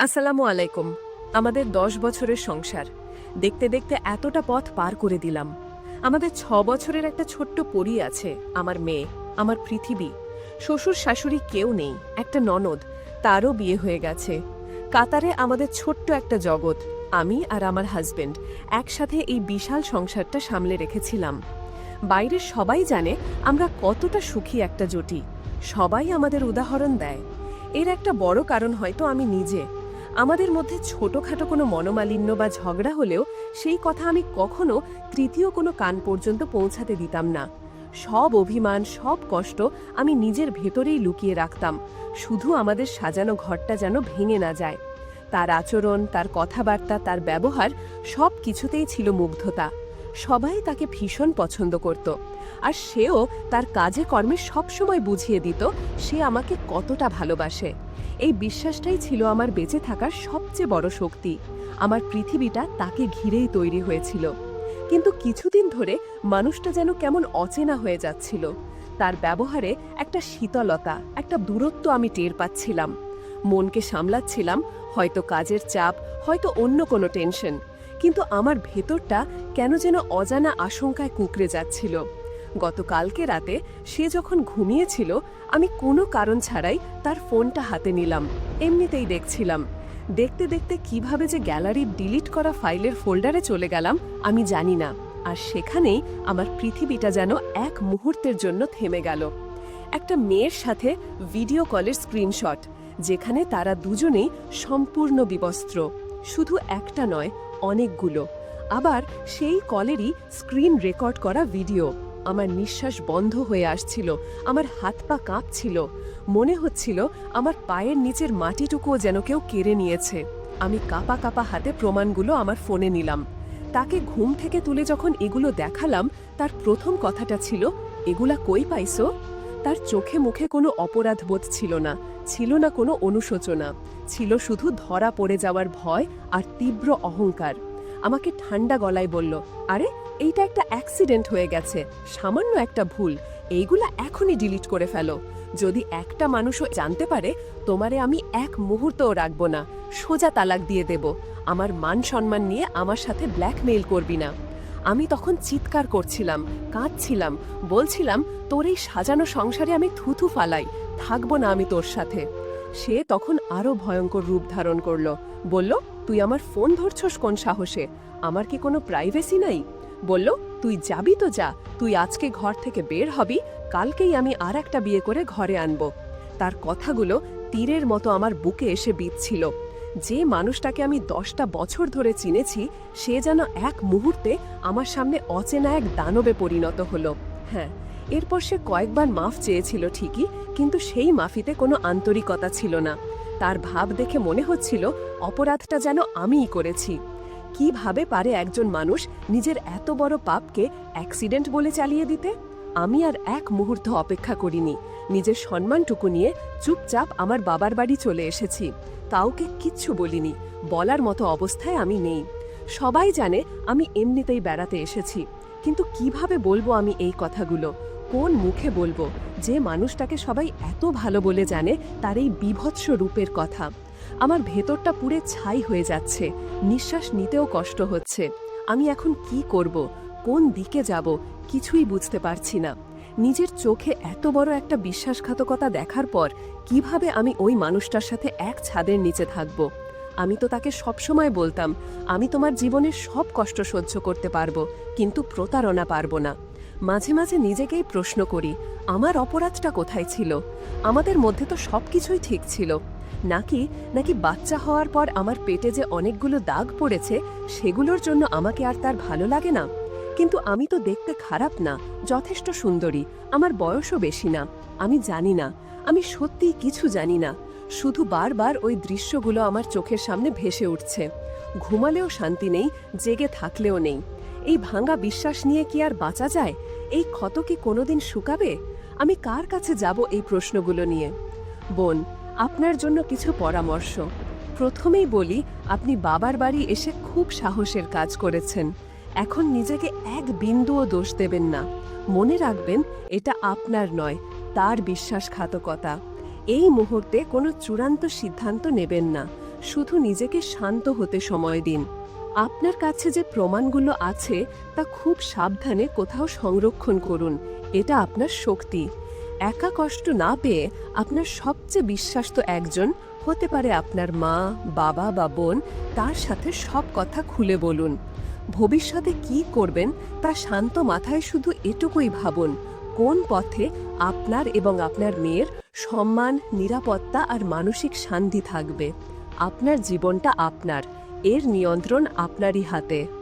আসসালামু আলাইকুম। আমাদের দশ বছরের সংসার। দেখতে দেখতে এতটা পথ পার করে দিলাম। আমাদের ছ বছরের একটা ছোট্ট পরি আছে, আমার মেয়ে, আমার পৃথিবী। শ্বশুর শাশুড়ি কেউ নেই, একটা ননদ, তারও বিয়ে হয়ে গেছে। কাতারে আমাদের ছোট্ট একটা জগৎ, আমি আর আমার হাজবেন্ড, একসাথে এই বিশাল সংসারটা সামলে রেখেছিলাম। বাইরের সবাই জানে আমরা কতটা সুখী একটা জুটি। সবাই আমাদের উদাহরণ দেয়। এর একটা বড় কারণ হয়তো আমি নিজে। আমাদের মধ্যে ছোটখাটো কোনো মনোমালিন্য বা ঝগড়া হলেও সেই কথা আমি কখনো তৃতীয় কোনো কান পর্যন্ত পৌঁছাতে দিতাম না। সব অভিমান, সব কষ্ট আমি নিজের ভেতরেই লুকিয়ে রাখতাম, শুধু আমাদের সাজানো ঘরটা যেন ভেঙে না যায়। তার আচরণ, তার কথাবার্তা, তার ব্যবহার সব কিছুতেই ছিল মুগ্ধতা। সবাই তাকে ভীষণ পছন্দ করত। আর সেও তার কাজে কর্মে সবসময় বুঝিয়ে দিত, সে আমাকে কতটা ভালোবাসে। এই বিশ্বাসটাই ছিল আমার বেঁচে থাকার সবচেয়ে বড় শক্তি। আমার পৃথিবীটা তাকে ঘিরেই তৈরি হয়েছিল। কিন্তু কিছুদিন ধরে মানুষটা যেন কেমন অচেনা হয়ে যাচ্ছিল। তার ব্যবহারে একটা শীতলতা, একটা দূরত্ব আমি টের পাচ্ছিলাম। মনকে সামলাচ্ছিলাম, হয়তো কাজের চাপ, হয়তো অন্য কোনো টেনশন। কিন্তু আমার ভেতরটা কেন যেন অজানা আশঙ্কায় কুকড়ে যাচ্ছিল। গতকালকে রাতে সে যখন ঘুমিয়েছিল, আমি কোনো কারণ ছাড়াই তার ফোনটা হাতে নিলাম। এমনিতেই দেখছিলাম। দেখতে দেখতে কীভাবে যে গ্যালারির ডিলিট করা ফাইলের ফোল্ডারে চলে গেলাম, আমি জানি না। আর সেখানেই আমার পৃথিবীটা যেন এক মুহূর্তের জন্য থেমে গেল। একটা মেয়ের সাথে ভিডিও কলের স্ক্রিনশট, যেখানে তারা দুজনেই সম্পূর্ণ বিবস্ত্র। শুধু একটা নয়, অনেকগুলো। আবার সেই কলেরই স্ক্রিন রেকর্ড করা ভিডিও। আমার নিঃশ্বাস বন্ধ হয়ে আসছিল, আমার হাত পা কাঁপছিল। মনে হচ্ছিল আমার পায়ের নিচের মাটিটুকুও যেন কেউ কেড়ে নিয়েছে। আমি কাপা কাপা হাতে প্রমাণগুলো আমার ফোনে নিলাম। তাকে ঘুম থেকে তুলে যখন এগুলো দেখালাম, তার প্রথম কথাটা ছিল, এগুলা কই পাইছো? তার চোখে মুখে কোনো অপরাধবোধ ছিল না ছিল না কোনো অনুশোচনা। ছিল শুধু ধরা পড়ে যাওয়ার ভয় আর তীব্র অহংকার। আমাকে ঠান্ডা গলায় বলল, আরে এইটা একটা অ্যাক্সিডেন্ট হয়ে গেছে, সামান্য একটা ভুল। এইগুলা এখনই ডিলিট করে ফেলো। যদি একটা মানুষও জানতে পারে, তোমারে আমি এক মুহূর্তও রাখব না। সোজা তালাক দিয়ে দেব। আমার মান সম্মান নিয়ে আমার সাথে ব্ল্যাকমেইল করবি না। আমি তখন চিৎকার করছিলাম, কাঁদছিলাম, বলছিলাম, তোর এই সাজানো সংসারে আমি থুথু ফালাই, থাকব না আমি তোর সাথে। সে তখন আরও ভয়ঙ্কর রূপ ধারণ করল। বলল, তুই আমার ফোন ধরছস কোন সাহসে? আমার কি কোনো প্রাইভেসি নাই? বলল, তুই যাবি তো যা, তুই আজকে ঘর থেকে বের হবি, কালকেই আমি আর একটা বিয়ে করে ঘরে আনব। তার কথাগুলো তীরের মতো আমার বুকে এসে বিচ্ছিল যে মানুষটাকে আমি দশটা বছর ধরে চিনেছি, সে যেন এক মুহূর্তে আমার সামনে অচেনা এক দানবে পরিণত হলো। হ্যাঁ এরপর সে কয়েকবার মাফ চেয়েছিল ঠিকই, কিন্তু সেই মাফিতে কোনো আন্তরিকতা ছিল না। তার ভাব দেখে মনে হচ্ছিল, অপরাধটা যেন আমিই করেছি। কীভাবে পারে একজন মানুষ নিজের এত বড় পাপকে অ্যাক্সিডেন্ট বলে চালিয়ে দিতে? আমি আর এক মুহূর্ত অপেক্ষা করিনি। নিজের সম্মানটুকু নিয়ে চুপচাপ আমার বাবার বাড়ি চলে এসেছি। কাউকে কিচ্ছু বলিনি। বলার মতো অবস্থায় আমি নেই। সবাই জানে আমি এমনিতেই বেড়াতে এসেছি। কিন্তু কীভাবে বলব আমি এই কথাগুলো? কোন মুখে বলব? যে মানুষটাকে সবাই এত ভালো বলে জানে, তার এই বিভৎস রূপের কথা। আমার ভেতরটা পুরে ছাই হয়ে যাচ্ছে। নিঃশ্বাস নিতেও কষ্ট হচ্ছে। আমি এখন কি করব? কোন দিকে যাব? কিছুই বুঝতে পারছি না। নিজের চোখে এত বড় একটা বিশ্বাসঘাতকতা দেখার পর কীভাবে আমি ওই মানুষটার সাথে এক ছাদের নিচে থাকব? আমি তো তাকে সবসময় বলতাম, আমি তোমার জীবনের সব কষ্ট সহ্য করতে পারব, কিন্তু প্রতারণা পারব না। মাঝে মাঝে নিজেকেই প্রশ্ন করি, আমার অপরাধটা কোথায় ছিল? আমাদের মধ্যে তো সবকিছুই ঠিক ছিল। নাকি নাকি বাচ্চা হওয়ার পর আমার পেটে যে অনেকগুলো দাগ পড়েছে, সেগুলোর জন্য আমাকে আর তার ভালো লাগে না? কিন্তু আমি তো দেখতে খারাপ না, যথেষ্ট সুন্দরী, আমার বয়সও বেশি না। আমি জানি না, আমি সত্যিই কিছু জানি না। শুধু বারবার ওই দৃশ্যগুলো আমার চোখের সামনে ভেসে উঠছে। ঘুমালেও শান্তি নেই, জেগে থাকলেও নেই। এই ভাঙা বিশ্বাস নিয়ে কি আর বাঁচা যায়? এই ক্ষত কি কোনোদিন শুকাবে? আমি কার কাছে যাব এই প্রশ্নগুলো নিয়ে? বোন, আপনার জন্য কিছু পরামর্শ। প্রথমেই বলি, আপনি বাবার বাড়ি এসে খুব সাহসের কাজ করেছেন। এখন নিজেকে এক বিন্দুও দোষ দেবেন না। মনে রাখবেন, এটা আপনার নয়, তার বিশ্বাসঘাতকতা। এই মুহূর্তে কোনো চূড়ান্ত সিদ্ধান্ত নেবেন না। শুধু নিজেকে শান্ত হতে সময় দিন। আপনার কাছে যে প্রমাণগুলো আছে, তা খুব সাবধানে কোথাও সংরক্ষণ করুন। এটা আপনার শক্তি। একা কষ্ট না পেয়ে আপনার সবচেয়ে বিশ্বাস্ত একজন হতে পারে আপনার মা, বাবা বা বোন, তার সাথে সব কথা খুলে বলুন। ভবিষ্যতে কি করবেন তা শান্ত মাথায় শুধু এটুকুই ভাবুন। কোন পথে আপনার এবং আপনার মেয়ের সম্মান, নিরাপত্তা আর মানসিক শান্তি থাকবে? আপনার জীবনটা আপনার। এর নিয়ন্ত্রণ আপনারই হাতে।